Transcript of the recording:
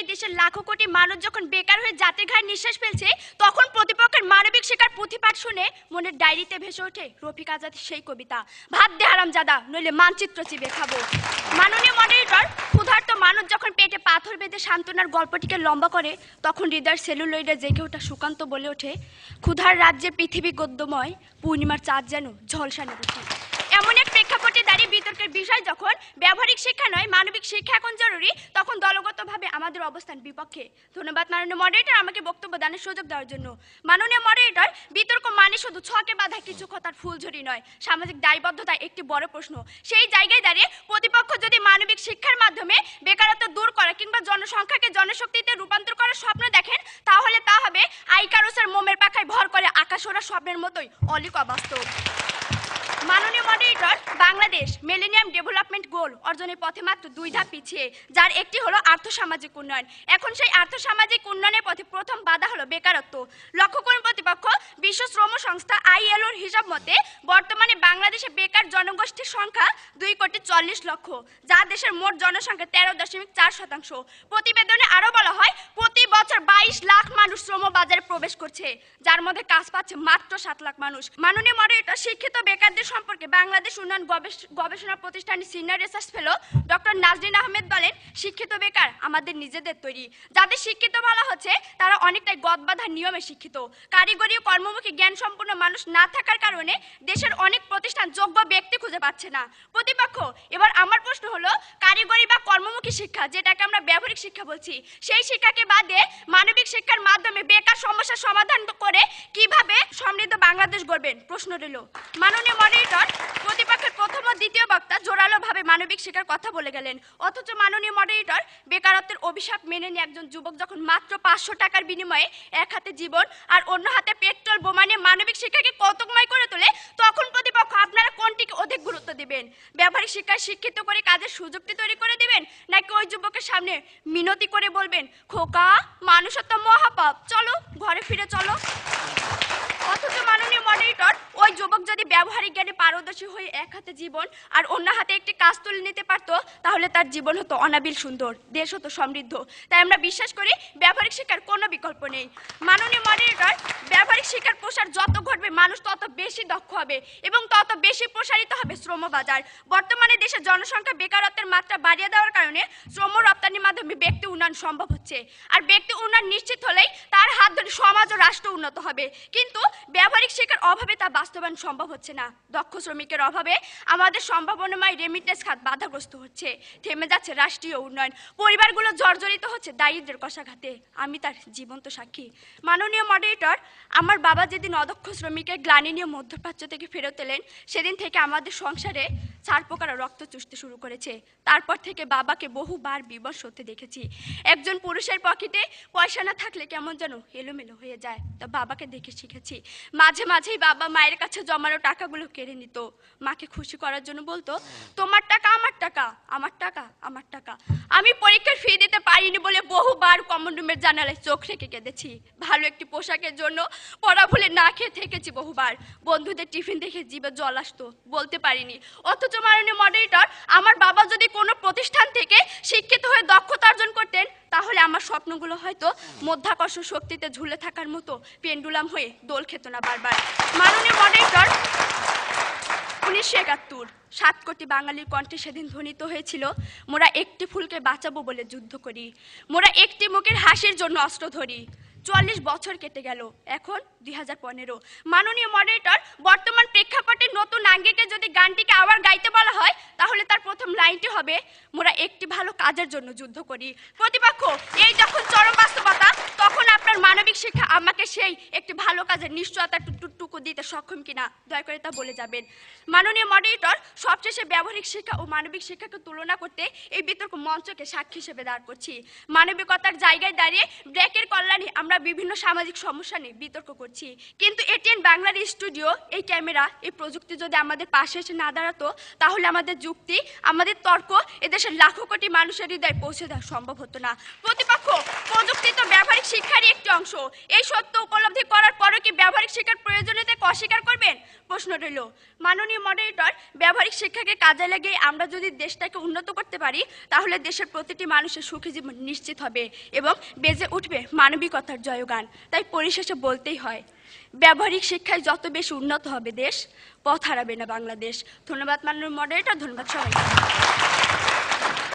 এই দেশের লাখো কোটি মানুষ যখন বেকার হয়ে জাতির ঘাড় নিঃশ্বাস ফেলছে, তখন প্রতিপক্ষের মানবিক শিকার পুঁথিপাঠ শুনে মনের ডায়েরিতে ভেসে ওঠে রফিক আজাদের সেই কবিতা। ভাত দে হারাম জাদা নইলে মানচিত্র চিবে খাব। মাননীয় মডারেটর ক্ষুধার্ত মানুষ যখন পেটে পাথর বেঁধে সান্ত্বনার গল্পটিকে লম্বা করে, তখন হৃদয়ের সেলুলয়েডে জেগে ওঠা সুকান্ত বলে ওঠে, ক্ষুধার রাজ্যে পৃথিবী গদ্যময়, পূর্ণিমার চাঁদ যেন ঝলসানো উঠে এমন এক প্রেক্ষাপটে দাঁড়িয়ে বিতর্কের বিষয় যখন ব্যবহারিক শিক্ষা নয়, মানবিক শিক্ষা এখন জরুরি, তখন দলগতভাবে আমাদের অবস্থান বিপক্ষে। ধন্যবাদ মাননীয় মডারেটর আমাকে বক্তব্য দানের সুযোগ দেওয়ার জন্য। মাননীয় মডারেটর বিতর্ক মানে শুধু ছকে বাঁধা কিছু কথার ফুলঝুরি নয়, সামাজিক দায়বদ্ধতা একটি বড় প্রশ্ন। সেই জায়গায় দাঁড়িয়ে প্রতিপক্ষ যদি মানবিক শিক্ষার মাধ্যমে বেকারত্ব দূর করা কিংবা জনসংখ্যাকে জনশক্তিতে রূপান্তর করার স্বপ্ন দেখেন, তাহলে তা হবে আইকারুসের মোমের পাখায় ভর করে আকাশ ওরা স্বপ্নের মতোই, অলিক অবাস্তব। মাননীয় moderator Bangladesh millennium development goal অর্জনের পথে মাত্র দুই ধাপ পিছিয়ে, যার একটি হলো আর্থসামাজিক উন্নয়ন। এখন সেই আর্থসামাজিক উন্নয়নের পথে প্রথম বাধা হলো বেকারত্ব। লক্ষ্য করুন প্রতিপক্ষ, বিশ্ব শ্রম সংস্থা আইএলওর হিসাব মতে, বর্তমানে বাংলাদেশে বেকার জনগোষ্ঠীর সংখ্যা দুই কোটি চল্লিশ লক্ষ, যা দেশের মোট জনসংখ্যা তেরো দশমিক চার শতাংশ। প্রতিবেদনে আরও বলা হয়, প্রতি বছর বাইশ লাখ মানুষ শ্রম বাজারে প্রবেশ করছে, যার মধ্যে কাজ পাচ্ছে মাত্র সাত লাখ মানুষ। মাননীয় মডারেটর শিক্ষিত বেকারদের সম্পর্কে বাংলাদেশ উন্নয়ন গবেষণা প্রতিষ্ঠানের senior research fellow doctor Nazrin Ahmed বলেন, শিক্ষিত বেকার আমাদের নিজেদের তৈরি। যাদের শিক্ষিত বলা হচ্ছে, তারা অনেকটাই গদবাধা নিয়মে শিক্ষিত। কারিগরি ও কর্মমুখী জ্ঞান সম্পন্ন মানুষ না থাকার কারণে দেশের অনেক প্রতিষ্ঠান যোগ্য ব্যক্তি খুঁজে পাচ্ছে না। প্রতিপক্ষ, এবার আমার প্রশ্ন হলো, কারিগরি বা কর্মমুখী শিক্ষা, যেটাকে আমরা ব্যবহারিক শিক্ষা বলছি, সেই শিক্ষাকে বাদে মানবিক সমস্যার সমাধান করে কীভাবে সমৃদ্ধ বাংলাদেশ গড়বেন? প্রশ্ন রইল। মাননীয় মডারেটর প্রতিপক্ষের প্রথম ও দ্বিতীয় বক্তা জোরালোভাবে মানবিক শিক্ষার কথা বলে গেলেন। অথচ মাননীয় মডারেটর বেকারত্বের অভিশাপ মেনে নিয়ে একজন যুবক যখন মাত্র পাঁচশো টাকার বিনিময়ে এক হাতে জীবন আর অন্য হাতে পেট্রোল বোমা নিয়ে মানবিক শিক্ষাকে কতকময় করে তোলে তখন প্রতিপক্ষ আপনারা কোনটিকে অধিক গুরুত্ব দিবেন? ব্যবহারিক শিক্ষায় শিক্ষিত করে কাজের সুযোগটি তৈরি করে দিবেন? নাকি ওই যুবকের সামনে মিনতি করে বলবেন, খোকা, মানুষত্ব মহাপাপ। চলো, ঘরে ফিরে চলো। অথচ মাননীয় মডারেটর, ওই যুবক যদি ব্যবহারিক জ্ঞানে পারদর্শী হয়ে এক হাতে জীবন আর অন্য হাতে একটি কাজ তুলে নিতে পারতো, তাহলে তার জীবন হতো অনাবিল সুন্দর, দেশ হতো সমৃদ্ধ। তাই আমরা বিশ্বাস করি, ব্যবহারিক শিক্ষার কোনো বিকল্প নেই। মাননীয় মডারেটর, ব্যবহারিক শিক্ষার প্রসার যত ঘটবে, মানুষ তত বেশি দক্ষ হবে এবং তত বেশি প্রসারিত হবে শ্রম বাজার। বর্তমানে দেশের জনসংখ্যা বেকারত্বের মাত্রা বাড়িয়ে দেওয়ার কারণে শ্রম রপ্তানির মাধ্যমে ব্যক্তি উন্নয়ন সম্ভব হচ্ছে। আর ব্যক্তি উন্নয়ন নিশ্চিত হলেই তার হাত ধরে সমাজ ও রাষ্ট্র উন্নত হবে। কিন্তু ব্যবহারিক শিক্ষার অভাবে তা বাস্তবায়ন সম্ভব হচ্ছে না। দক্ষ শ্রমিকের অভাবে আমাদের সম্ভাবনাময় রেমিটেন্স খাত বাধাগ্রস্ত হচ্ছে। থেমে যাচ্ছে রাষ্ট্রীয় উন্নয়ন। পরিবারগুলো জর্জরিত হচ্ছে দারিদ্রের কষাঘাতে। আমি তার জীবন্ত সাক্ষী। মাননীয় মডারেটর আমার বাবা যেদিন অদক্ষ শ্রমিকের গ্লানিনীয় মধ্যপ্রাচ্য থেকে ফেরত এলেন, সেদিন থেকে আমাদের সংসারে চার পোকারা রক্ত চুষতে শুরু করেছে। তারপর থেকে বাবাকে বহুবার বিবশ হতে দেখেছি। একজন পুরুষের পকেটে পয়সা না থাকলে কেমন যেন এলোমেলো হয়ে যায়। তা বাবাকে দেখে শিখেছি। মাঝে মাঝেই বাবা মায়ের কাছে জমানো টাকাগুলো কেড়ে নিত। মাকে খুশি করার জন্য বলতো, তোমার টাকা আমার টাকা আমার টাকা আমার টাকা। আমি পরীক্ষার ফি দিতে পারিনি বলে বহুবার কমন রুমের জানালায় চোখ রেখে কেঁদেছি। ভালো একটি পোশাকের জন্য পড়া ভুলে না খেয়ে থেকেছি বহুবার। বন্ধুদের টিফিন দেখে জিভে জল আসতো, বলতে পারিনি। অথচ মাননীয় মডারেটর আমার বাবা যদি কোনো প্রতিষ্ঠান থেকে শিক্ষিত হয়ে দক্ষতা অর্জন করতেন, তাহলে আমার স্বপ্নগুলো হয়তো মধ্যাকর্ষণ শক্তিতে ঝুলে থাকার মতো পেন্ডুলাম হয়ে দোল খেত না বারবার। মাননীয় মডারেটর উনিশশো একাত্তর, সাত কোটি বাঙালির কণ্ঠে সেদিন ধ্বনিত হয়েছিল, মোরা একটি ফুলকে বাঁচাবো বলে যুদ্ধ করি। মোরা একটি মুখের হাসির জন্য অস্ত্র ধরি। চুয়াল্লিশ বছর কেটে গেল, এখন দুই হাজার পনেরো। মাননীয় মডারেটর বর্তমান প্রেক্ষাপটে নতুন আঙ্গিকে যদি গানটিকে আবার গাইতে বলা হয়, তাহলে তার প্রথম লাইনটি হবে, মোরা একটি ভালো কাজের জন্য যুদ্ধ করি। প্রতিপক্ষ, এই যখন চরম বাস্তবতা আপনার মানবিক শিক্ষা আমাকে সেই একটি ভালো কাজের নিশ্চয়তা টু- টুকু দিতে সক্ষম কিনা, দয়া করে তা বলে যাবেন। মাননীয় মডারেটর সবশেষে ব্যবহারিক শিক্ষা ও মানবিক শিক্ষাকে তুলনা করতে এই বিতর্ক মঞ্চকে সাক্ষী হিসেবে দাঁড় করছি। মানবিকতার জায়গায় দাঁড়িয়ে ব্র্যাকের কল্যাণে আমরা বিভিন্ন সামাজিক সমস্যা নিয়ে বিতর্ক করছি। কিন্তু এটিএন বাংলার স্টুডিও, এই ক্যামেরা, এই প্রযুক্তি যদি আমাদের পাশে এসে না দাঁড়াতো, তাহলে আমাদের যুক্তি, আমাদের তর্ক এদেশের লাখো কোটি মানুষের হৃদয় পৌঁছে দেওয়া সম্ভব হতো না। প্রতিপক্ষ প্রযুক্তি তো ব্যবহারিক শিক্ষারই একটি অংশ। এই সত্য উপলব্ধি করার পরও কি ব্যবহারিক শিক্ষার প্রয়োজনীয়তাকে অস্বীকার করবেন? প্রশ্ন রইল। মাননীয় মডারেটর ব্যবহারিক শিক্ষাকে কাজে লাগিয়ে আমরা যদি দেশটাকে উন্নত করতে পারি, তাহলে দেশের প্রতিটি মানুষের সুখী জীবন নিশ্চিত হবে এবং বেজে উঠবে মানবিকতার জয়গান। তাই পরিশেষে বলতেই হয়, ব্যবহারিক শিক্ষায় যত বেশি উন্নত হবে দেশ, পথ হারাবে না বাংলাদেশ। ধন্যবাদ মাননীয় মডারেটর ধন্যবাদ সবাই